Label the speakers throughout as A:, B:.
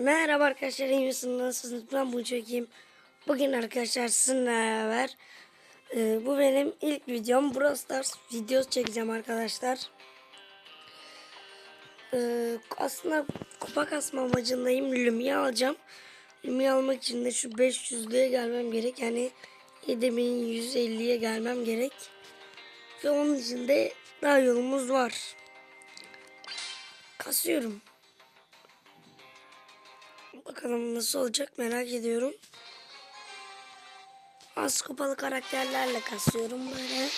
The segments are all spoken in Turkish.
A: Merhaba arkadaşlar iyi misiniz? Nasılsınız? Ben bu çekeyim. Bugün arkadaşlar sizinle beraber e, bu benim ilk videom. Brawl Stars videosu çekeceğim arkadaşlar. E, aslında kupa kasma amacındayım. Lumia alacağım. Lumia almak için de şu 500'lüğe gelmem gerek. Yani 7150'ye gelmem gerek. Ve onun için de daha yolumuz var. Kasıyorum. Bakalım nasıl olacak merak ediyorum. Az kupalı karakterlerle kasıyorum böyle.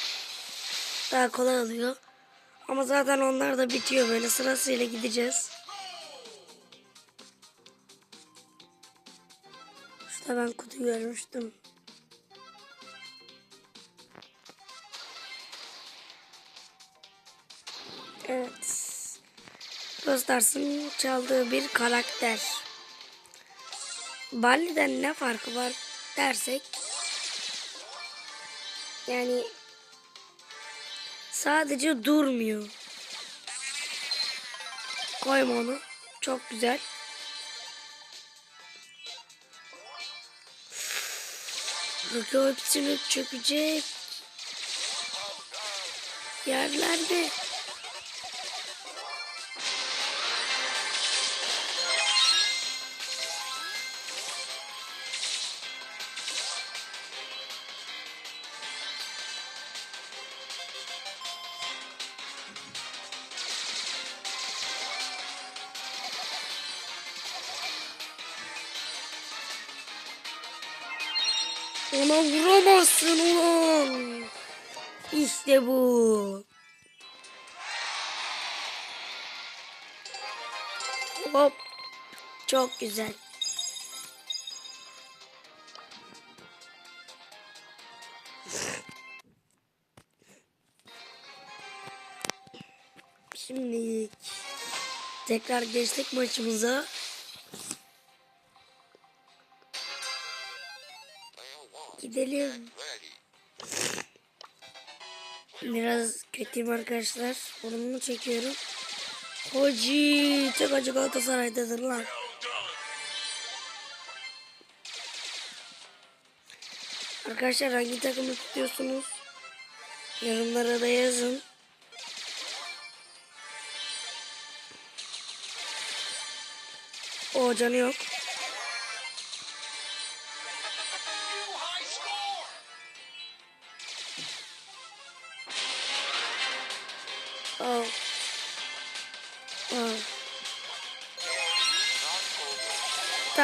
A: Daha kolay oluyor. Ama zaten onlar da bitiyor böyle sırasıyla gideceğiz. Şurada ben kutu görmüştüm. Evet. Rostars'ın çaldığı bir karakter. Barley'den ne farkı var dersek yani sadece durmuyor. Koyma onu. Çok güzel. Ruka hepsini çökecek. Yerlerde. Ona vuramazsın ulan. İşte bu. Hop. Çok güzel. Şimdi tekrar geçtik maçımıza. Gidelim. Biraz kötüyüm arkadaşlar. Burnumu çekiyorum. Hoci çok acı Galatasaray'dadır lan. Arkadaşlar hangi takımı tutuyorsunuz? Yorumlara da yazın. O canı yok.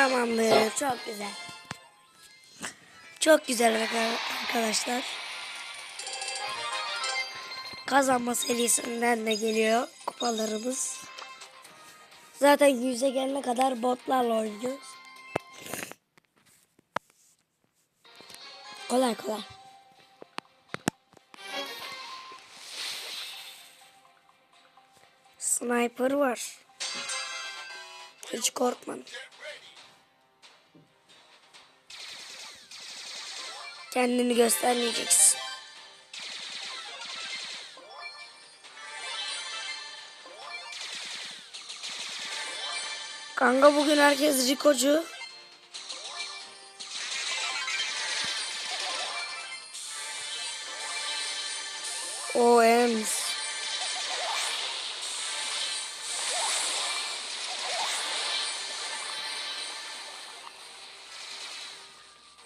A: Tamamdır. Çok güzel. Çok güzel arka- arkadaşlar. Kazanma serisinden de geliyor kupalarımız. Zaten yüze gelene kadar botlarla oynuyoruz. Kolay kolay. Sniper var. Hiç korkma. Kendini göstermeyeceksin. Kanka bugün herkes Rikocu. O Ems.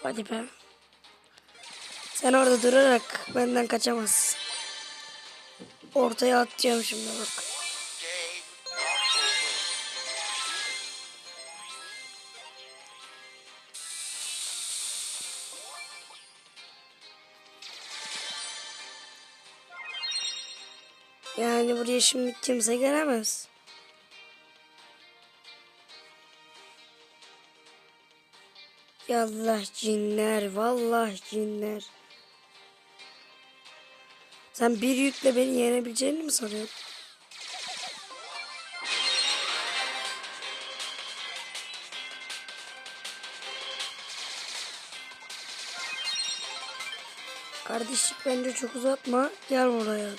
A: Hadi be. Sen orada durarak benden kaçamazsın. Ortaya atacağım şimdi bak. Yani buraya şimdi kimse gelemez. Yallah cinler, vallahi cinler. Sen bir yükle beni yenebileceğini mi sanıyorsun? Kardeşlik bence çok uzatma. Gel buraya.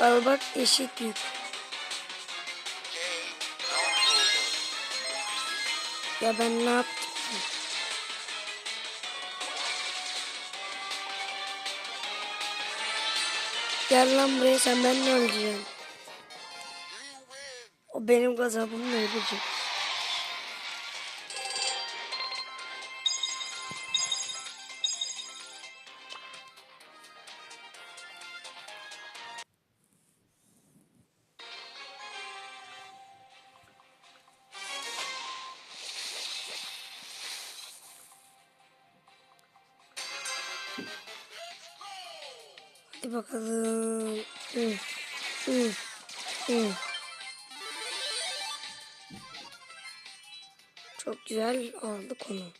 A: Al bak eşit yük. Ya ben ne yaptım? Gel lan buraya sen benimle öleceksin. O benim gazabımla ölecek. Çok güzel aldık onu.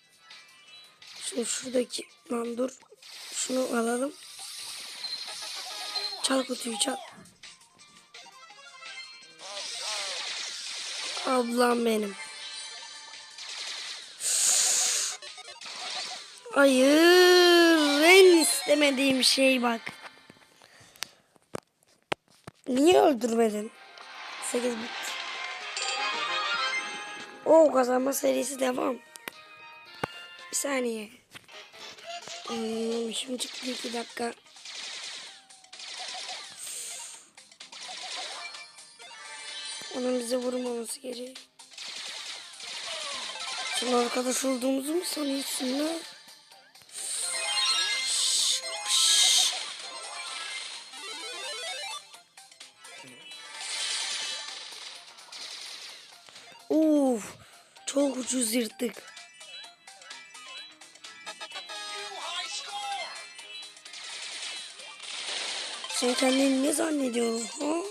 A: Şimdi şuradaki lan dur. Şunu alalım. Çal kutuyu çal. Ablam benim. Hayır. En istemediğim şey bak. Niye öldürmedin? 8 bit. O kazanma serisi devam. Bir saniye. Hmm, şimdi çıktı 2 dakika. Onun bize vurmaması gereği. Sen arkadaş olduğumuzu mu sanıyorsun lan? Çok ucuz yırttık. Sen kendini ne zannediyorsun ha?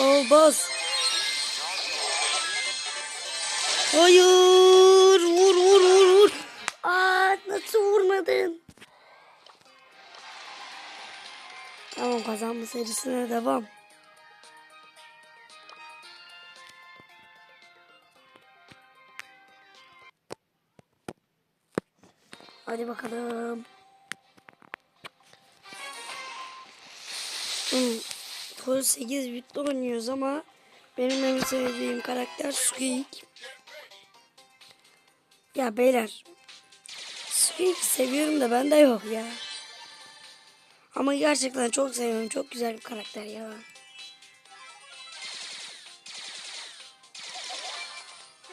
A: Al bas. Hayır, vur vur vur vur. Aa, nasıl vurmadın? Tamam kazanma serisine devam. Hadi bakalım. Hmm. Full 8 bitle oynuyoruz ama benim en sevdiğim karakter Squeak. Ya beyler. Squeak seviyorum da bende yok ya. Ama gerçekten çok seviyorum. Çok güzel bir karakter ya.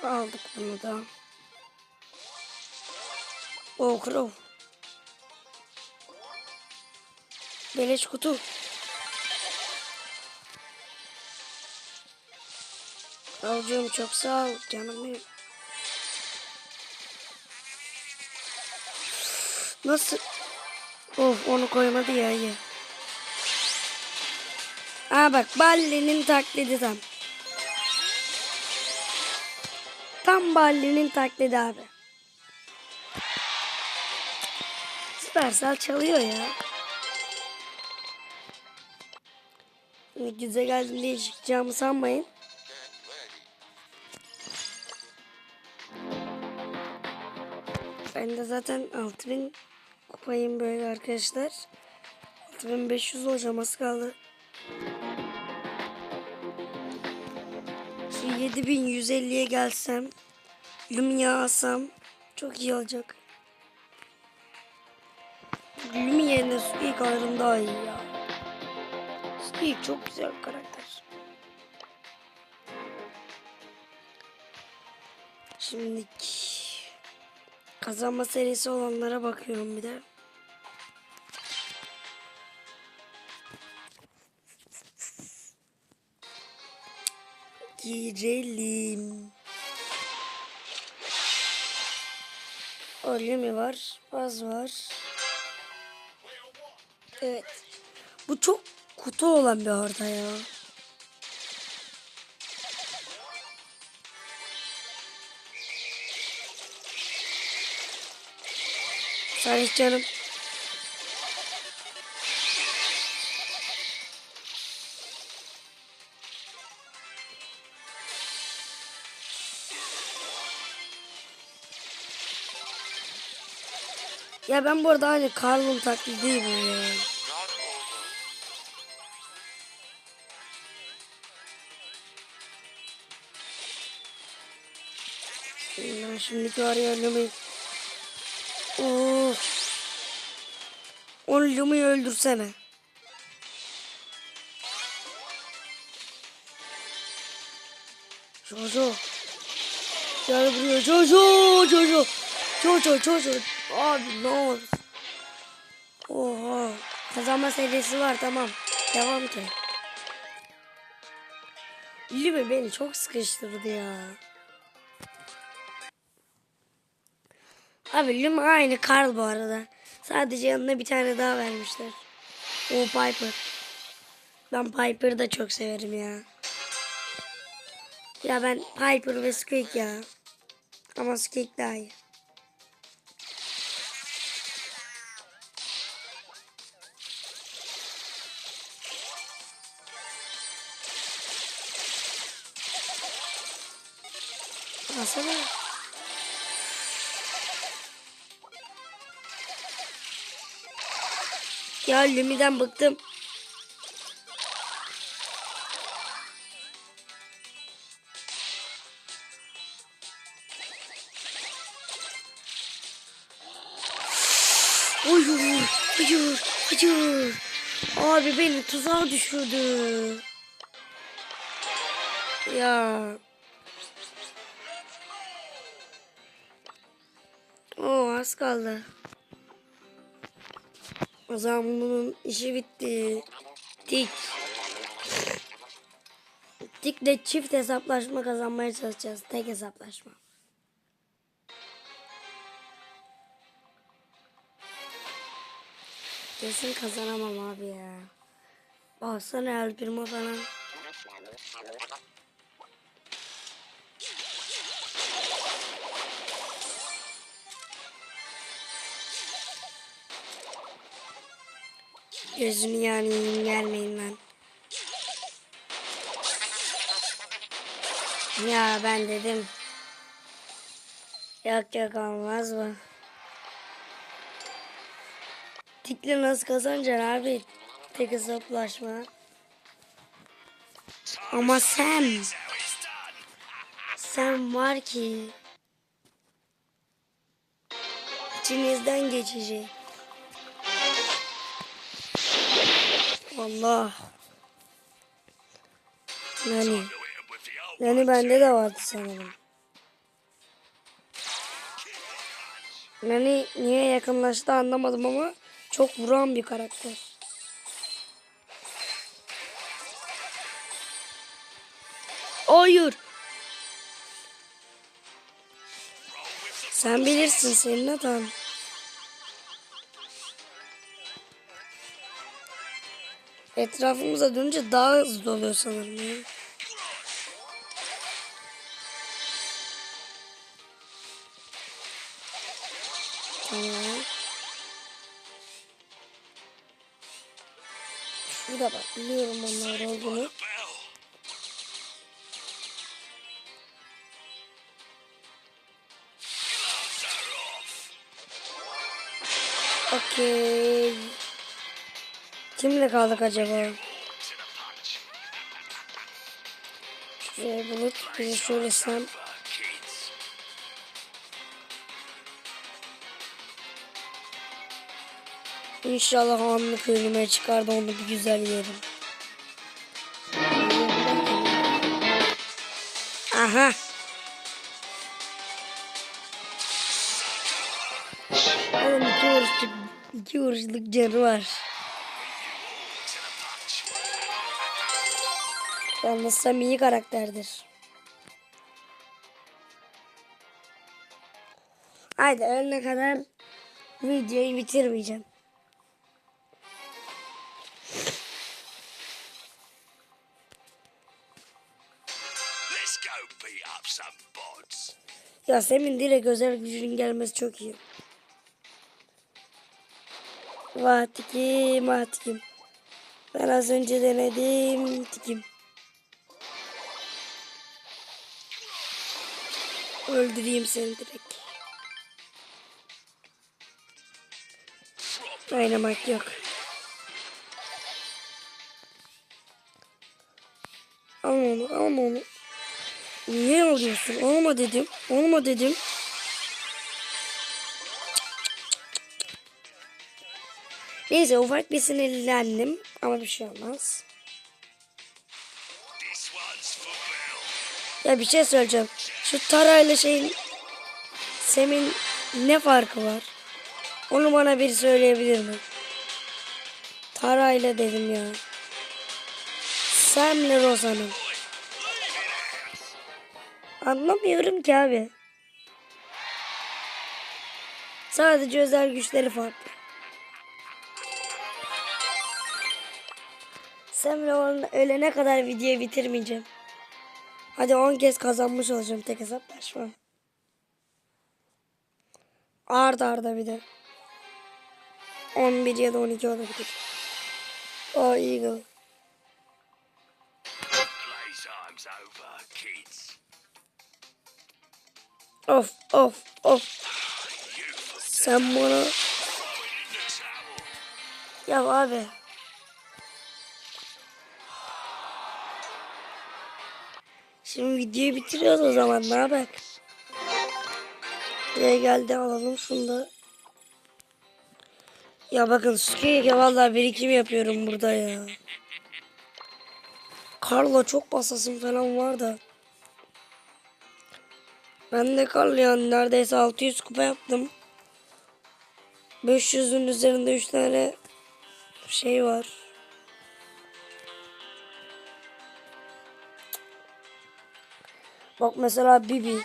A: Aldık bunu da. O Crow. Beleş kutu. Avcum çok sağ ol canım benim. Nasıl? Of onu koymadı ya iyi. Aa bak Balli'nin taklidi tam. Tam Balli'nin taklidi abi. Süpersel çalıyor ya. Güzel geldim diye çıkacağımı sanmayın. Ben de zaten 6000 kupayım böyle arkadaşlar. 6500 olacağım az kaldı. Şu 7150'ye gelsem, Lumia alsam çok iyi olacak. Lumi yerine Squeak ayrım daha iyi ya. Squeak çok güzel bir karakter. Şimdiki kazanma serisi olanlara bakıyorum bir de. Girelim. Öyle mi var? Baz var. Evet. Bu çok kutu olan bir harita ya. Salih canım. Ya ben bu arada hani Carl'ın taklidi bu ya. Ben şimdiki araya Lumi'yi... Oo. Onu Lumi'yi öldürsene. Jojo. Gel buraya Jojo. Jojo. Jojo. Jojo. Abi ne olur. Oha. Kazanma serisi var tamam. Devam ki. Lübe beni çok sıkıştırdı ya. Abi Lüme aynı Karl bu arada. Sadece yanına bir tane daha vermişler. O Piper. Ben Piper'ı da çok severim ya. Ya ben Piper ve Squeak ya. Ama Squeak daha iyi. Alsana. Ya Lumi'den bıktım. Hayır, hayır, hayır. Abi beni tuzağa düşürdü. Ya. Oo az kaldı. O zaman bunun işi bitti. Tik. Tikle çift hesaplaşma kazanmaya çalışacağız. Tek hesaplaşma. Kesin kazanamam abi ya. Baksana El Primo falan. Gözünü yani gelmeyin lan. Ya ben dedim. Yok yok olmaz mı? Tikle nasıl kazanacaksın abi? Tek hesaplaşma. Ama sen. Sen var ki. İçinizden geçecek. Allah. Nani. Nani bende de vardı sanırım. Nani niye yakınlaştı anlamadım ama çok vuran bir karakter. Hayır. Sen bilirsin senin hatan. Etrafımıza dönünce daha hızlı oluyor sanırım ya. Tamam. Şurada bak biliyorum onlar olduğunu. Okey. Kimle kaldık acaba? Şuraya bulut bizi şöyle sen. İnşallah anlık önüme çıkar onu bir güzel yerim. Aha. Oğlum iki vuruşluk, iki vuruşluk canı var. Yalnız Sam iyi karakterdir. Haydi ölene kadar videoyu bitirmeyeceğim.
B: Let's go beat up some bods.
A: Ya Sem'in direkt özel gücünün gelmesi çok iyi. Vah tikim vah tikim. Ben az önce denedim tikim. Öldüreyim seni direkt. Oynamak yok. Al onu al onu. Niye alıyorsun? Olma dedim. Olma dedim. Neyse ufak bir sinirlendim ama bir şey olmaz. Ya bir şey söyleyeceğim. Şu Tara ile şeyin Sem'in ne farkı var? Onu bana bir söyleyebilir mi? Tara ile dedim ya. Sam'le Rosa'nın. Anlamıyorum ki abi. Sadece özel güçleri farklı. Onun ölene kadar videoyu bitirmeyeceğim. Hadi 10 kez kazanmış olacağım tek hesaplaşma. Arda arda bir de. 11 ya da 12 olabilir. O Eagle.
B: Over, kids.
A: Of of of. Sen bana... Ya abi. Şimdi videoyu bitiriyoruz o zaman ne haber? Buraya geldi alalım şunu da. Ya bakın Sukiya'ya vallahi birikim yapıyorum burada ya. Carlo çok basasım falan var da. Ben de Carlo yani neredeyse 600 kupa yaptım. 500'ün üzerinde 3 tane şey var. Bak mesela Bibi.